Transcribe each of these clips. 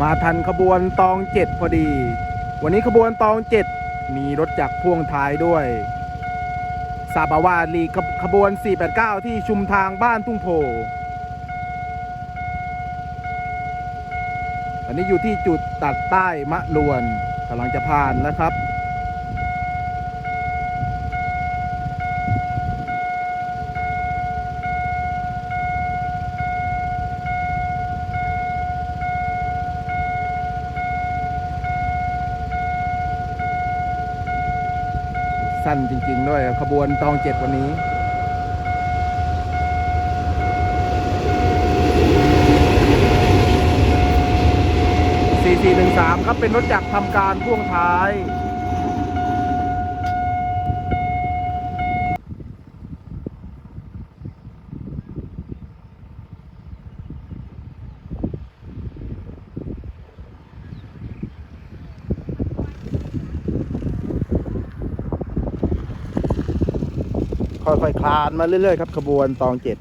มาทันขบวนตองเจ็ดพอดี วันนี้ขบวนตองเจ็ดมีรถจักรพ่วงท้ายด้วยซาบาวาลีขบขบวน 489 ที่ชุมทางบ้านทุ่งโพอันนี้อยู่ที่จุดตัดใต้มะลวนกำลังจะผ่านแล้วครับ นจริง ๆ ด้วยขบวนตองเจ็ดวันนี้4413ครับเป็นรถจักรทำการพ่วงท้าย อยๆคลานมาเรื่อยๆครับขบวนตองเจ็ด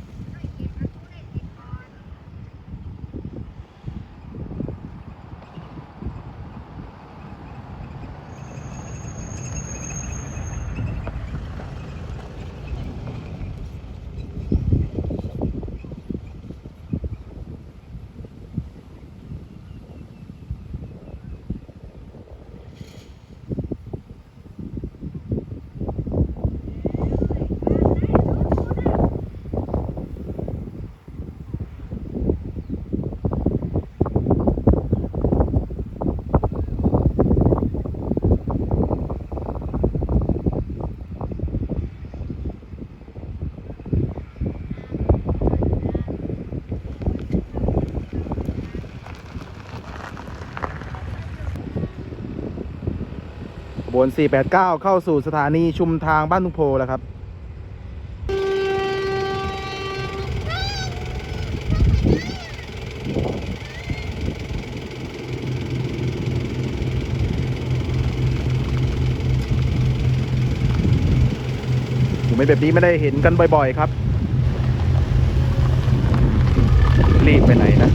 บวน 489 เข้าสู่สถานีชุมทางบ้านทุ่งโพแล้วครับ ไม่แบบนี้ไม่ได้เห็นกันบ่อยๆครับ รีบไปไหนนะ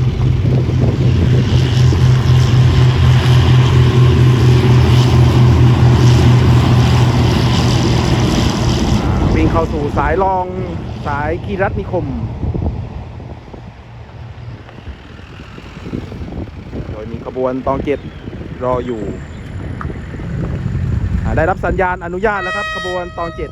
เข้าสู่สายรองสายกีรัตนิคม โดยมีขบวนตองเจ็ดรออยู่ ได้รับสัญญาณอนุญาตแล้วครับขบวนตองเจ็ด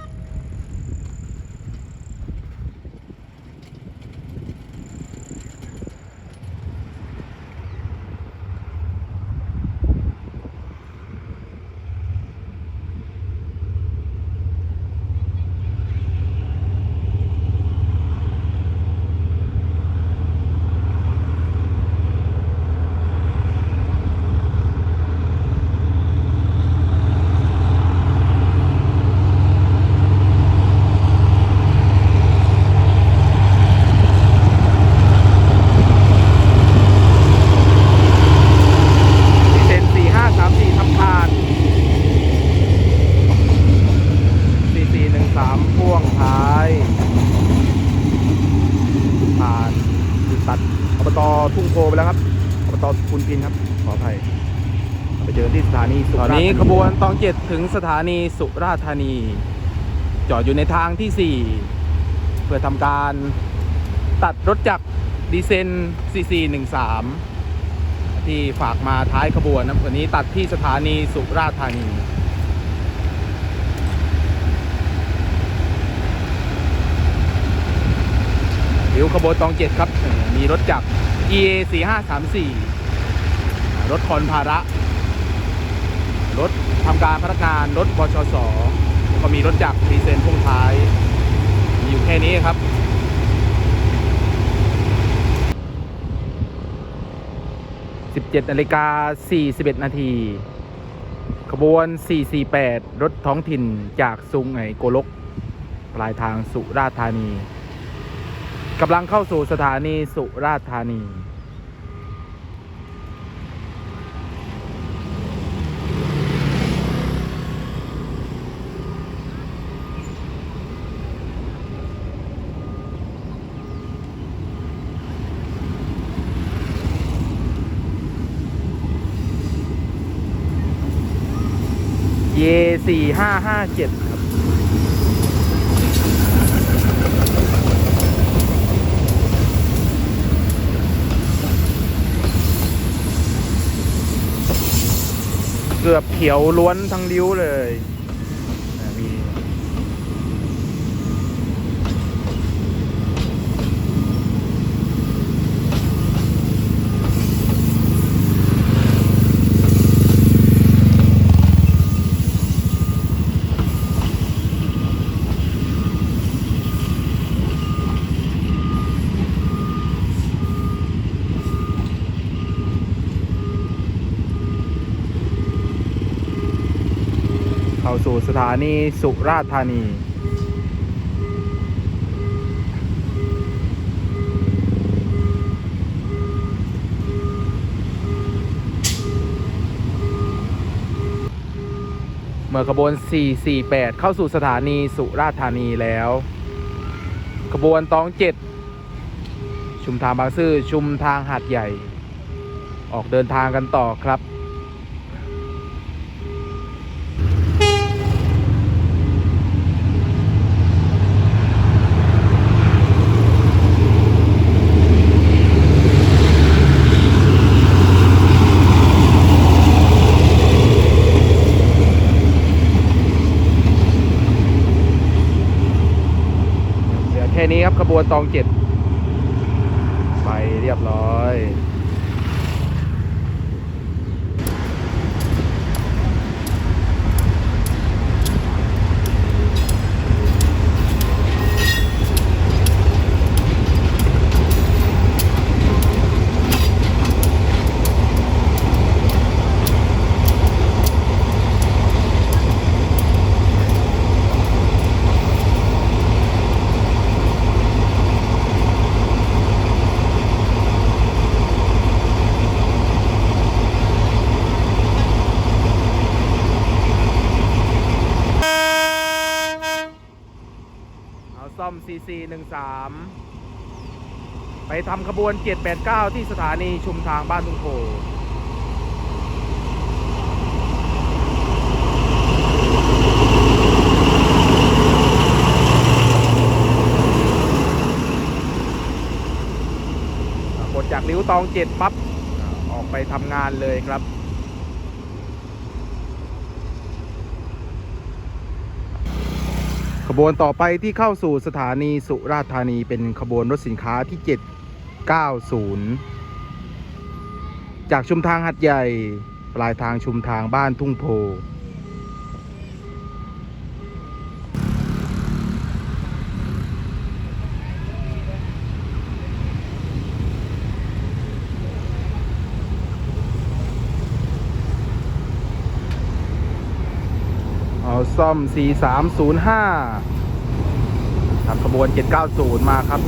เซน4534ทำผ่าน 4413 พ่วงท้าย ผ่านจุด ตัดอบตทุ่งโพไปแล้วครับอบตคุณพินครับ ขออภัยไปเจอที่สถานีสุราษฎร์ตอนนี้ขบวนตองเจ็ดถึงสถานีสุราษฎร์ธานี จอดอยู่ในทางที่ 4 เพื่อทำการตัดรถจักรดีเซน 4413 ที่ฝากมาท้ายขบวนนะวันนี้ตัดที่สถานีสุราษฎร์ธานีริ้วขบวนตองเจ็ดครับ มีรถจักร EA 4534 รถคอนภาระ รถทำการพนักงาน รถบชสแล้วก็มีรถจักรดีเซนพ่วงท้าย มีอยู่แค่นี้ครับ17นาฬิกา41 นาที ขบวน 448 รถท้องถิ่นจากซุงไงโกลก ปลายทางสุราษฎร์ธานี กำลังเข้าสู่สถานีสุราษฎร์ธานี เยสี่ห้าห้าเจ็ด เกือบเขียวล้วนทั้งริ้วเลย สู่สถานีสุราษฎร์ธานี เมื่อขบวน 448 เข้าสู่สถานีสุราษฎร์ธานีแล้ว ขบวนตอง 7 ชุมทางบางซื่อชุมทางหาดใหญ่ ออกเดินทางกันต่อครับ เหลือแค่นี้ครั บัวนตองเจ็ด 4413 ไปทำขบวน 789 ที่สถานีชุมทางบ้านตุงโพกดจากนิ้วตองเจ็ดปั๊บ ออกไปทำงานเลยครับ ขบวนต่อไปที่เข้าสู่สถานีสุราษฎร์ธานีเป็นขบวนรถสินค้าที่ 790 จากชุมทางหัดใหญ่ ปลายทางชุมทางบ้านทุ่งโพ ซ่อม 4305ขับขบวน 790 มาครับ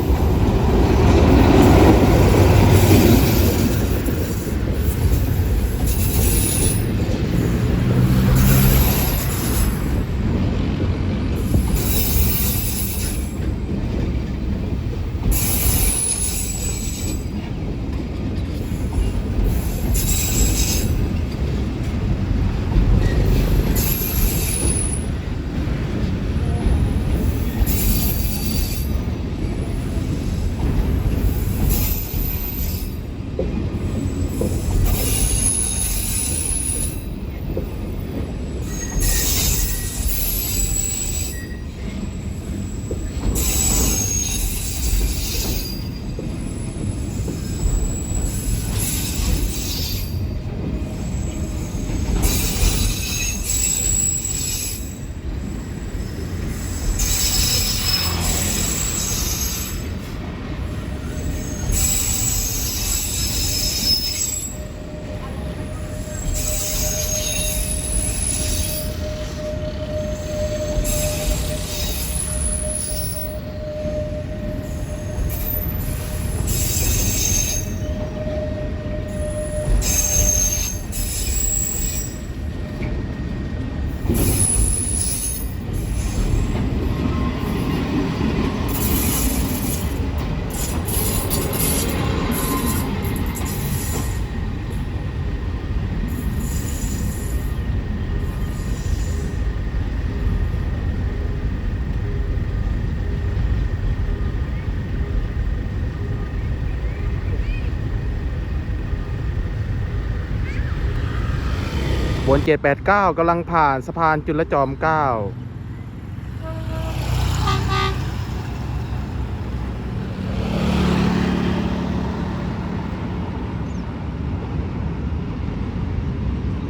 บวนเจ็ดแปดเก้ากำลังผ่านสะพานจุลจอมเก้า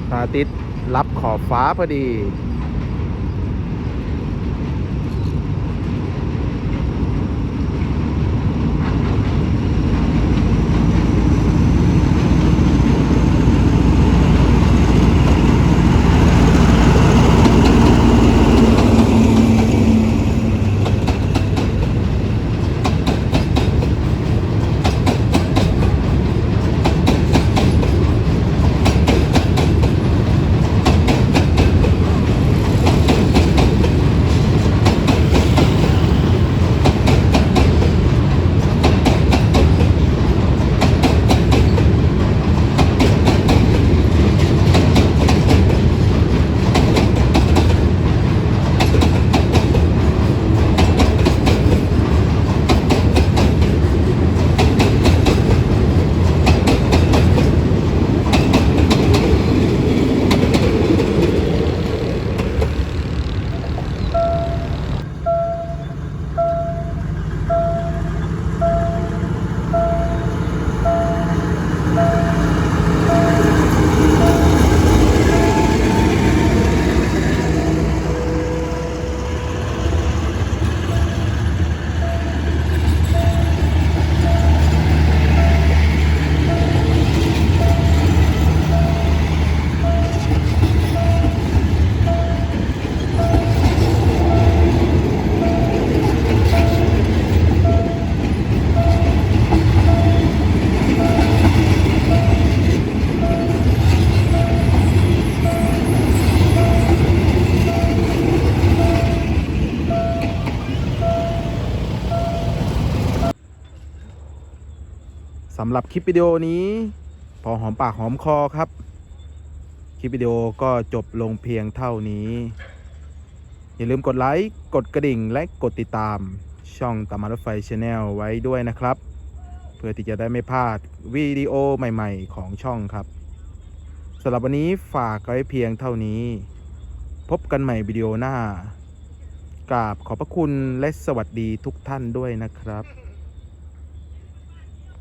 พระอาทิตย์รับขอบฟ้าพอดีำหรับคลิปวิดีโอนี้ พอหอมปากหอมคอครับ คลิปวิดีโอก็จบลงเพียงเท่านี้ อย่าลืมกดไลค์กดกระดิ่งและกดติดตามช่องตามารถไฟชาแนลไว้ด้วยนะครับ เพื่อที่จะได้ไม่พลาดวิดีโอใหม่ๆ ของช่องครับสำหรับวันนี้ฝากไว้เพียงเท่านี้ พบกันใหม่วิดีโอหน้ากราบขอบพระคุณและสวัสดีทุกท่านด้วยนะครับ